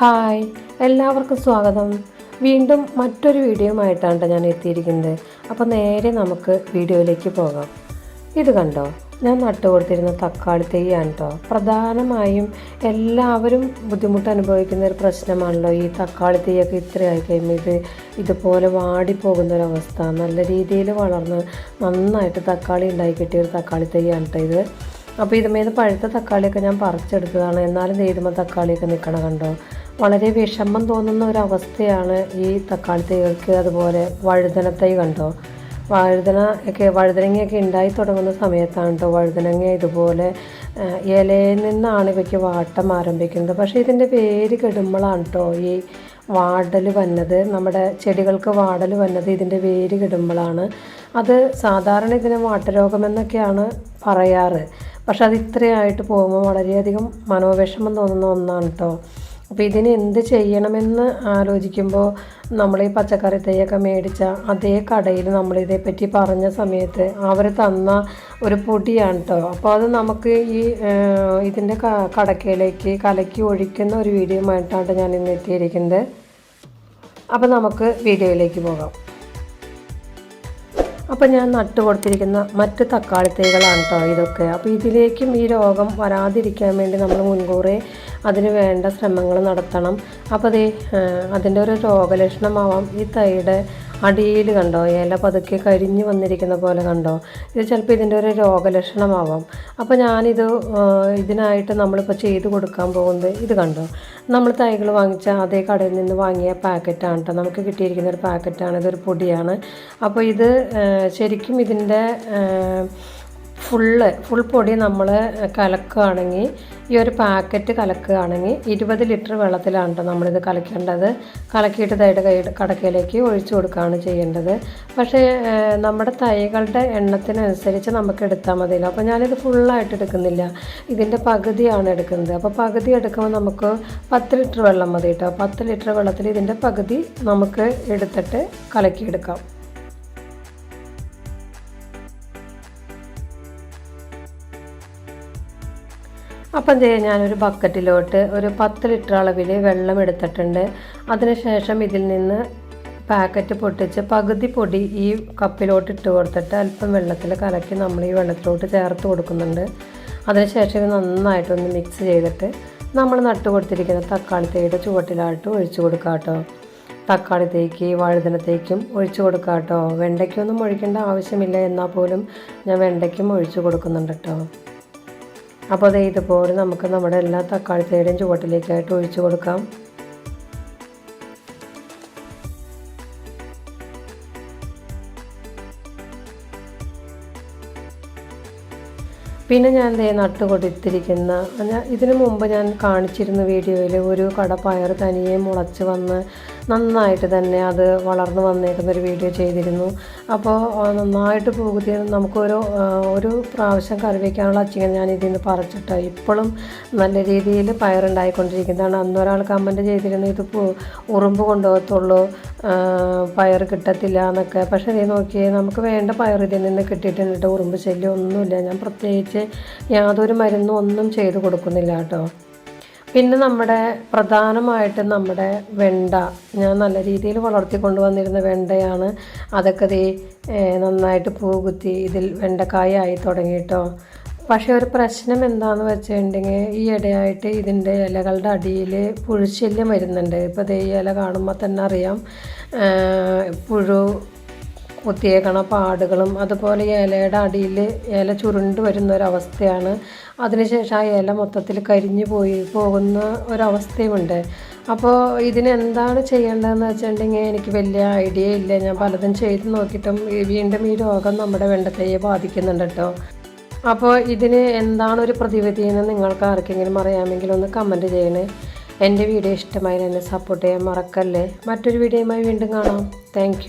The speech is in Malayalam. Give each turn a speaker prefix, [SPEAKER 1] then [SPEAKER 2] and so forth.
[SPEAKER 1] ഹായ് എല്ലാവർക്കും സ്വാഗതം. വീണ്ടും മറ്റൊരു വീഡിയോയുമായിട്ടാണ് ഞാൻ എത്തിയിരിക്കുന്നത്. അപ്പോൾ നേരെ നമുക്ക് വീഡിയോയിലേക്ക് പോകാം. ഇത് കണ്ടോ? ഞാൻ നട്ടുകൊടുത്തിരുന്ന തക്കാളി തെയ്യാണ് കേട്ടോ പ്രധാനമായും എല്ലാവരും ബുദ്ധിമുട്ട് അനുഭവിക്കുന്ന ഒരു പ്രശ്നമാണല്ലോ ഈ തക്കാളി തെയ്യൊക്കെ ഇത്രയായി കഴിയുമ്പോൾ ഇത് ഇതുപോലെ വാടിപ്പോകുന്ന ഒരവസ്ഥ നല്ല രീതിയിൽ വളർന്ന് നന്നായിട്ട് തക്കാളി ഉണ്ടായി കിട്ടിയ ഒരു തക്കാളി തെയ്യാണ് കേട്ടോ ഇത്. അപ്പോൾ ഇതുമേത് പഴുത്ത തക്കാളിയൊക്കെ ഞാൻ പറിച്ചെടുത്തതാണ്. എന്നാലും ചെയ്തുമ്പോൾ തക്കാളിയൊക്കെ നിൽക്കണം കണ്ടോ? വളരെ വിഷമം തോന്നുന്ന ഒരു അവസ്ഥയാണ് ഈ തക്കാളി തൈകൾക്ക് അതുപോലെ വഴുതന തൈ കണ്ടോ? വഴുതന ഒക്കെ വഴുതനങ്ങയൊക്കെ ഉണ്ടായി തുടങ്ങുന്ന സമയത്താണ് കേട്ടോ വഴുതനങ്ങ ഇതുപോലെ ഇലയിൽ നിന്നാണ് ഇവയ്ക്ക് വാട്ടം ആരംഭിക്കുന്നത്. പക്ഷേ ഇതിന്റെ പേര് കെടുമ്പോഴാണ് കേട്ടോ ഈ വാടൽ വന്നത്. നമ്മുടെ ചെടികൾക്ക് വാടൽ വന്നത് ഇതിന്റെ വേര് കിടുമ്പോഴാണ് അത് സാധാരണ ഇതിന് വാട്ടരോഗമെന്നൊക്കെയാണ് പറയാറ്. പക്ഷെ അത് ഇത്രയായിട്ട് പോകുമ്പോൾ വളരെയധികം മനോവിഷമം തോന്നുന്ന ഒന്നാണ് കേട്ടോ അപ്പോൾ ഇതിന് എന്ത് ചെയ്യണമെന്ന് ആലോചിക്കുമ്പോൾ നമ്മൾ ഈ പച്ചക്കറി തൈയൊക്കെ മേടിച്ച അതേ കടയിൽ നമ്മളിതേപ്പറ്റി പറഞ്ഞ സമയത്ത് അവർ തന്ന ഒരു പൊടിയാണ് കേട്ടോ അപ്പോൾ അത് നമുക്ക് ഈ ഇതിന്റെ കടക്കയിലേക്ക് കലക്കി ഒഴിക്കുന്ന ഒരു വീഡിയോ ആയിട്ടാണ് ഞാൻ ഇന്ന് എത്തിയിരിക്കുന്നത്. അപ്പോൾ നമുക്ക് വീഡിയോയിലേക്ക് പോകാം. അപ്പോൾ ഞാൻ നട്ടു കൊടുത്തിരിക്കുന്ന മറ്റ് തക്കാളി തൈകളാണ് കേട്ടോ ഇതൊക്കെ. അപ്പോൾ ഇതിലേക്കും ഈ രോഗം വരാതിരിക്കാൻ വേണ്ടി നമ്മൾ മുൻകൂറെ അതിന് വേണ്ട ശ്രമങ്ങൾ നടത്തണം. അപ്പോൾ അതേ അതിന്റെ ഒരു രോഗലക്ഷണമാവാം ഈ തൈയുടെ അടിയിൽ കണ്ടോ? ഇല പതുക്കെ കരിഞ്ഞു വന്നിരിക്കുന്ന പോലെ കണ്ടോ? ഇത് ചിലപ്പോൾ ഇതിന്റെ ഒരു രോഗലക്ഷണമാവാം. അപ്പോൾ ഞാനിത് ഇതിനായിട്ട് നമ്മളിപ്പോൾ ചെയ്ത് കൊടുക്കാൻ പോകുന്നത് ഇത് കണ്ടോ? നമ്മൾ തൈകൾ വാങ്ങിച്ച അതേ കടയിൽ നിന്ന് വാങ്ങിയ പാക്കറ്റാണ് കേട്ടോ നമുക്ക് കിട്ടിയിരിക്കുന്ന ഒരു പാക്കറ്റാണ്. ഇതൊരു പൊടിയാണ്. അപ്പോൾ ഇത് ശരിക്കും ഇതിന്റെ ഫുള്ള് ഫുൾ പൊടി നമ്മൾ കലക്കുകയാണെങ്കിൽ ഈ ഒരു പാക്കറ്റ് കലക്കുകയാണെങ്കിൽ ഇരുപത് ലിറ്റർ വെള്ളത്തിലാണ് കേട്ടോ നമ്മളിത് കലക്കേണ്ടത്. കലക്കിയിട്ട് തൈയുടെ കൈ കടക്കയിലേക്ക് ഒഴിച്ചു കൊടുക്കുകയാണ് ചെയ്യേണ്ടത്. പക്ഷേ നമ്മുടെ തൈകളുടെ എണ്ണത്തിനനുസരിച്ച് നമുക്ക് എടുത്താൽ മതിയല്ലോ. അപ്പോൾ ഞാനിത് ഫുള്ളായിട്ട് എടുക്കുന്നില്ല. ഇതിന്റെ പകുതിയാണ് എടുക്കുന്നത്. അപ്പോൾ പകുതി എടുക്കുമ്പോൾ നമുക്ക് പത്ത് ലിറ്റർ വെള്ളം മതി കേട്ടോ പത്ത് ലിറ്റർ വെള്ളത്തിൽ ഇതിന്റെ പകുതി നമുക്ക് എടുത്തിട്ട് കലക്കിയെടുക്കാം. അപ്പം ചെയ്യാൻ ഞാനൊരു ബക്കറ്റിലോട്ട് ഒരു പത്ത് ലിറ്റർ അളവിൽ വെള്ളം എടുത്തിട്ടുണ്ട്. അതിനുശേഷം ഇതിൽ നിന്ന് പാക്കറ്റ് പൊട്ടിച്ച് പകുതി പൊടി ഈ കപ്പിലോട്ട് ഇട്ട് കൊടുത്തിട്ട് അല്പം വെള്ളത്തിൽ കലക്കി നമ്മൾ ഈ വെള്ളത്തിലോട്ട് ചേർത്ത് കൊടുക്കുന്നുണ്ട്. അതിനുശേഷം ഇത് നന്നായിട്ടൊന്ന് മിക്സ് ചെയ്തിട്ട് നമ്മൾ നട്ടു കൊടുത്തിരിക്കുന്ന തക്കാളി തേയുടെ ചുവട്ടിലായിട്ട് ഒഴിച്ചു കൊടുക്കാം കേട്ടോ തക്കാളി തേക്ക് വഴുതനത്തേക്കും ഒഴിച്ചു കൊടുക്കാം കേട്ടോ വെണ്ടയ്ക്കൊന്നും ഒഴിക്കേണ്ട ആവശ്യമില്ല എന്നാൽ പോലും ഞാൻ വെണ്ടയ്ക്കും ഒഴിച്ചു കൊടുക്കുന്നുണ്ട് കേട്ടോ അപ്പോൾ അത് ഇതുപോലെ നമുക്ക് നമ്മുടെ എല്ലാ തക്കാളി തേടിയും ചുവട്ടിലേക്കായിട്ട് ഒഴിച്ചു കൊടുക്കാം. പിന്നെ ഞാൻ ദേ നട്ട് കൊടുത്തിരിക്കുന്ന ഞാൻ ഇതിനു മുമ്പ് ഞാൻ കാണിച്ചിരുന്ന വീഡിയോയിൽ ഒരു കട പയർ തനിയെ മുളച്ച് വന്ന് നന്നായിട്ട് തന്നെ അത് വളർന്നു വന്നേക്കുന്ന ഒരു വീഡിയോ ചെയ്തിരുന്നു. അപ്പോൾ നന്നായിട്ട് പോകുതി നമുക്കൊരു ഒരു പ്രാവശ്യം കറി അച്ചിങ്ങൻ ഞാൻ ഇതിൽ നിന്ന് പറിച്ചിട്ട്. ഇപ്പോഴും നല്ല രീതിയിൽ പയറുണ്ടായിക്കൊണ്ടിരിക്കുന്നതാണ്. അന്നൊരാൾ കമന്റ് ചെയ്തിരുന്നു ഇത് ഉറുമ്പ് കൊണ്ടുപോകത്തുള്ളൂ പയർ കിട്ടത്തില്ല എന്നൊക്കെ. പക്ഷേ നീ നോക്കിയേ നമുക്ക് വേണ്ട പയർ ഇതിൽ നിന്ന് കിട്ടിയിട്ടുണ്ട്. ഉറുമ്പ് ശല്യം ഒന്നുമില്ല. ഞാൻ പ്രത്യേകിച്ച് യാതൊരു മരുന്നും ഒന്നും ചെയ്ത് കൊടുക്കുന്നില്ല കേട്ടോ. പിന്നെ നമ്മുടെ പ്രധാനമായിട്ട് നമ്മുടെ വെണ്ട. ഞാൻ നല്ല രീതിയിൽ വളർത്തി വന്നിരുന്ന വെണ്ടയാണ്. അതൊക്കെ ദേ നന്നായിട്ട് നന്നായിട്ട് പൂകുത്തി ഇതിൽ വെണ്ടക്കായ ആയി തുടങ്ങി കേട്ടോ. പക്ഷേ ഒരു പ്രശ്നം എന്താണെന്ന് വെച്ചിട്ടുണ്ടെങ്കിൽ ഈ ഇടയായിട്ട് ഇതിന്റെ ഇലകളുടെ അടിയിൽ പുഴുശല്യം വരുന്നുണ്ട്. ഇപ്പോൾ ദേ ഈ ഇല കാണുമ്പോൾ തന്നെ അറിയാം പുഴു കുത്തിയേക്കണ പാടുകളും അതുപോലെ ഇലയുടെ അടിയിൽ ഇല ചുരുണ്ട് വരുന്ന ഒരവസ്ഥയാണ് അതിനുശേഷം ആ ഇല മൊത്തത്തിൽ കരിഞ്ഞു പോയി പോകുന്ന ഒരവസ്ഥയുമുണ്ട്. അപ്പോൾ ഇതിനെന്താണ് ചെയ്യേണ്ടതെന്ന് വെച്ചിട്ടുണ്ടെങ്കിൽ എനിക്ക് വലിയ ഐഡിയ ഇല്ല. ഞാൻ പലതും ചെയ്ത് നോക്കിയിട്ടും വീണ്ടും ഈ രോഗം നമ്മുടെ വെണ്ടത്തെയെ ബാധിക്കുന്നുണ്ട് കേട്ടോ. അപ്പോൾ ഇതിന് എന്താണ് ഒരു പ്രതിവിധി എന്ന് നിങ്ങൾക്ക് ആർക്കെങ്കിലും അറിയാമെങ്കിൽ ഒന്ന് കമന്റ് ചെയ്യണേ. എന്റെ വീഡിയോ ഇഷ്ടമായി എന്നെ സപ്പോർട്ട് ചെയ്യാൻ മറക്കല്ലേ. മറ്റൊരു വീഡിയോയുമായി വീണ്ടും കാണാം. താങ്ക്